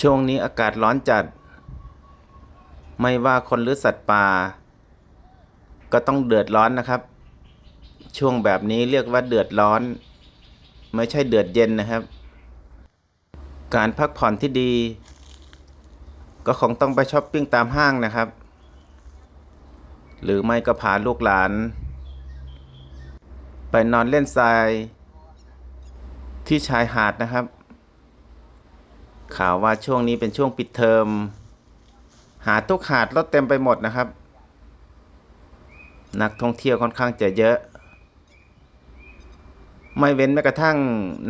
ช่วงนี้อากาศร้อนจัด ไม่ว่าคนหรือสัตว์ป่า ก็ต้องเดือดร้อนนะครับ ช่วงแบบนี้เรียกว่าเดือดร้อน ไม่ใช่เดือดเย็นนะครับ การพักผ่อนที่ดี ก็คงต้องไปช้อปปิ้งตามห้างนะครับ หรือไม่ก็พาลูกหลาน ไปนอนเล่นทราย ที่ชายหาดนะครับ ข่าวว่าช่วงนี้เป็นช่วงปิดเทอม หาทุกหาดรถเต็มไปหมดนะครับ นักท่องเที่ยวค่อนข้างจะเยอะ ไม่เว้นแม้กระทั่ง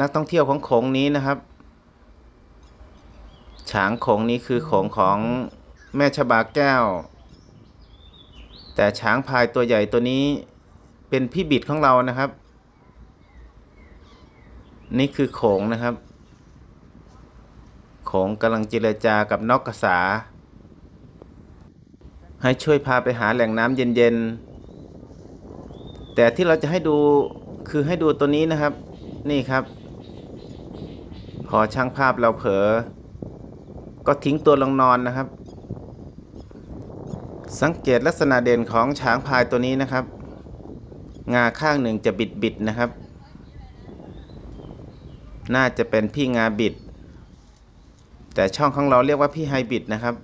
นักท่องเที่ยวของโขงนี้นะครับ ฉางโขงนี้คือโขงของแม่ชบาแก้ว แต่ช้างพายตัวใหญ่ตัวนี้เป็นพี่บิดของเรานะครับ นี่คือโขงนะครับ งกำลังเจรจากับนกกระสาให้ช่วยพาไปหาแหล่งน้ำเย็นๆ แต่ที่เราจะให้ดูคือให้ดูตัวนี้นะครับ นี่ครับ พอช่างภาพเราเผลอ ก็ทิ้งตัวลงนอนนะครับ สังเกตลักษณะเด่นของช้างพายตัวนี้นะครับ งาข้างหนึ่งจะบิดๆนะครับ น่าจะเป็นพี่งาบิด แต่ช่องของเราเรียกว่าพี่ไฮบิดนะครับ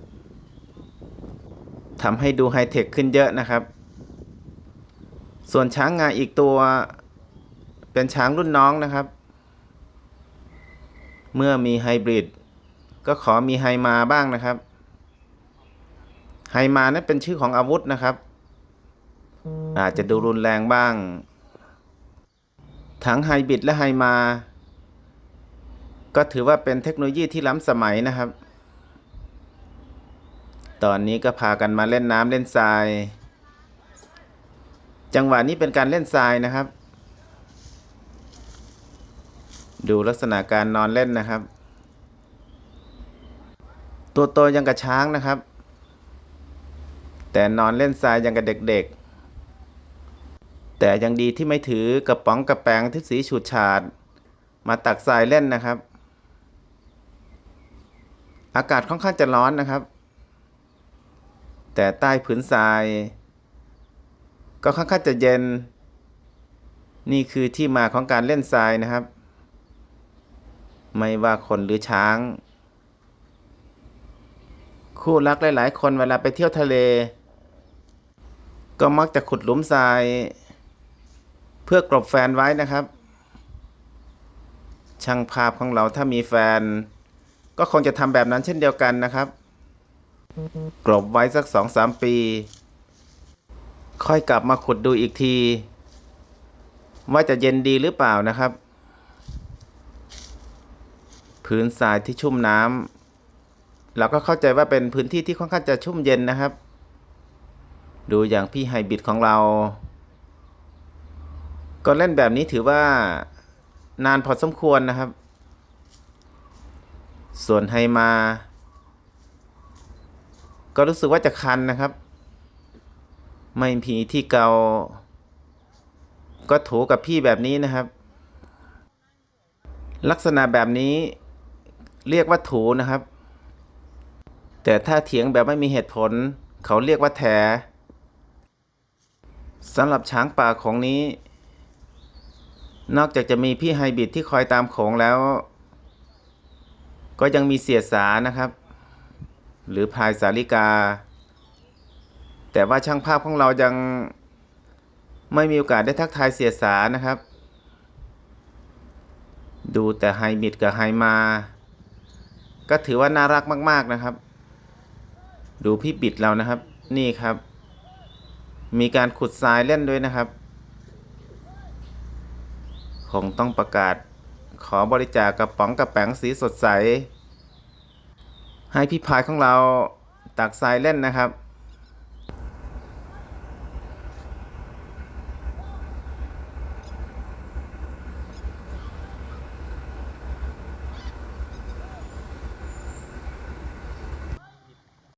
ทำให้ดูไฮเทคขึ้นเยอะนะครับ ส่วนช้างงาอีกตัวเป็นช้างรุ่นน้องนะครับ เมื่อมีไฮบริดก็ขอมีไฮมาบ้างนะครับ ไฮมานั้นเป็นชื่อของอาวุธนะครับ อาจจะดูรุนแรงบ้าง ทั้งไฮบริดและไฮมา ก็ถือว่าเป็นเทคโนโลยีที่ล้ำสมัยนะครับ ตอนนี้ก็พากันมาเล่นน้ำเล่นทราย จังหวะนี้เป็นการเล่นทรายนะครับ ดูลักษณะการนอนเล่นนะครับ ตัวโตยังกับช้างนะครับ แต่นอนเล่นทรายยังกับเด็ก ๆ แต่ยังดีที่ไม่ถือกระป๋องกระแปงที่สีฉูดฉาด มาตักทรายเล่นนะครับ อากาศค่อนข้างจะร้อนนะครับ แต่ใต้ผืนทราย ก็ค่อนข้างจะเย็น นี่คือที่มาของการเล่นทรายนะครับ ไม่ว่าคนหรือช้าง คู่รักหลาย ๆ คนเวลาไปเที่ยวทะเล ก็มักจะขุดหลุมทราย เพื่อกลบแฟนไว้นะครับ ช่างภาพของเราถ้ามีแฟน ก็คงจะทำแบบนั้นเช่นเดียวกันนะครับ กลบไว้สักสองสามปี ค่อยกลับมาขุดดูอีกที ว่าจะเย็นดีหรือเปล่านะครับ พื้นทรายที่ชุ่มน้ำเราก็เข้าใจว่าเป็นพื้นที่ที่ค่อนข้างจะชุ่มเย็นนะครับ ดูอย่างพี่ไฮบิดของเรา ก็เล่นแบบนี้ถือว่านานพอสมควรนะครับ ส่วนไฮมา ก็รู้สึกว่าจะคันนะครับ ไม่มีที่เกา ก็ถูกับพี่แบบนี้นะครับ ลักษณะแบบนี้เรียกว่าถูนะครับ แต่ถ้าเถียงแบบไม่มีเหตุผล เขาเรียกว่าแถสำหรับช้างป่าของนี้ นอกจากจะมีพี่ไฮบิดที่คอยตามโขงแล้ว ก็ยังมีเสียสานะครับ หรือพายสาลิกา แต่ว่าช่างภาพของเรายังไม่มีโอกาสได้ทักทายเสียสานะครับ ดูแต่ไฮบิดกับไฮมา ก็ถือว่าน่ารักมาก ๆนะครับ ดูพี่บิดเรานะครับ นี่ครับ มีการขุดทรายเล่นด้วยนะครับ คงต้องประกาศ ขอบริจาคกระป๋องกระแป๋งสีสดใส ให้พี่พายของเราตักทรายเล่นนะครับ